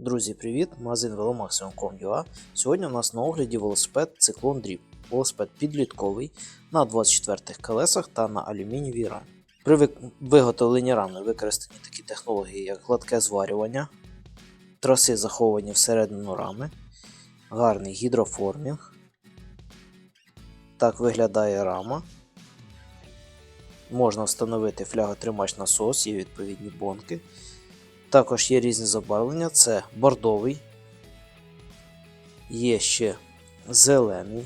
Друзі, привіт! Магазин Velomaximum.com.ua Сьогодні у нас на огляді велосипед Cyclone Drip. Велосипед підлітковий на 24 колесах та на алюмінієвій рамі. При виготовленні рами використані такі технології, як гладке зварювання, траси заховані всередину рами, гарний гідроформінг. Так виглядає рама. Можна встановити фляготримач насос, є відповідні бонки. Також є різні забарвлення: це бордовий, є ще зелений,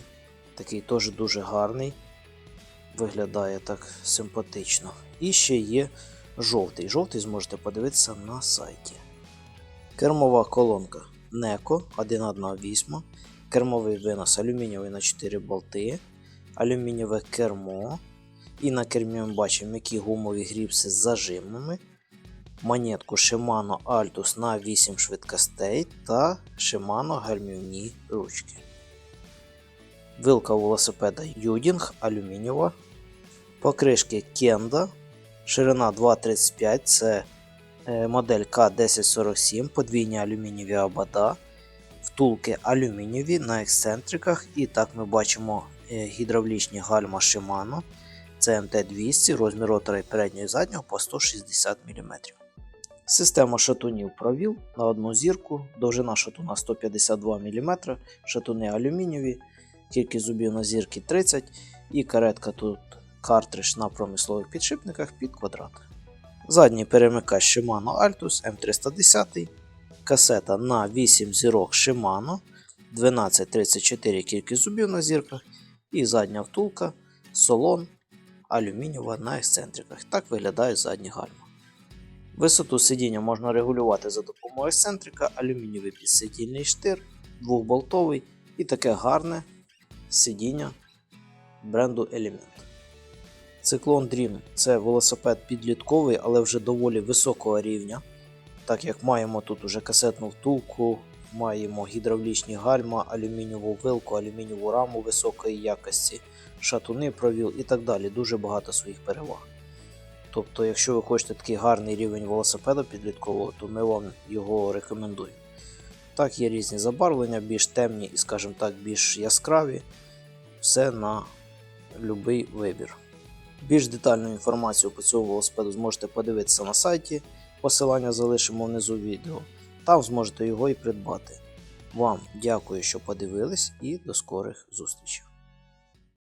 такий теж дуже гарний, виглядає так симпатично. І ще є жовтий. Жовтий зможете подивитися на сайті. Кермова колонка NECO 118, кермовий винос алюмінієвий на 4 болти, алюмінієве кермо. І на кермі ми бачимо м'які гумові гріпси з зажимами монетку Shimano Altus на 8 швидкостей та Shimano гальмівні ручки. Вилка велосипеда Юдінг алюмінієва. Покришки Kenda. Ширина 2,35 це е, модель К1047, подвійні алюмінієві обода. Втулки алюмінієві на ексцентриках. І так ми бачимо е, гідравлічні гальма Shimano. Це МТ200, розмір ротора і переднього і заднього по 160 мм. Система шатунів провіл на одну зірку, довжина шатуна 152 мм, шатуни алюмінієві, кількість зубів на зірки 30 і каретка тут картридж на промислових підшипниках під квадрат. Задній перемикач Shimano Altus M310, касета на 8 зірок Shimano, 1234 кількість зубів на зірках і задня втулка Solon алюмінієва на ексцентриках. Так виглядають задні гальма. Висоту сидіння можна регулювати за допомогою ексцентрика, алюмінієвий підсидільний штир, двохболтовий і таке гарне сидіння бренду Element. Циклон Dream це велосипед підлітковий, але вже доволі високого рівня. Так як маємо тут уже касетну втулку, маємо гідравлічні гальма, алюмінієву вилку, алюмінієву раму високої якості, шатуни провіл і так далі. Дуже багато своїх переваг. Тобто, якщо ви хочете такий гарний рівень велосипеда підліткового, то ми вам його рекомендуємо. Так, є різні забарвлення, більш темні і, скажімо так, більш яскраві. Все на будь-який вибір. Більш детальну інформацію по цьому велосипеду зможете подивитися на сайті. Посилання залишимо внизу відео. Там зможете його і придбати. Вам дякую, що подивились, і до скорих зустрічей.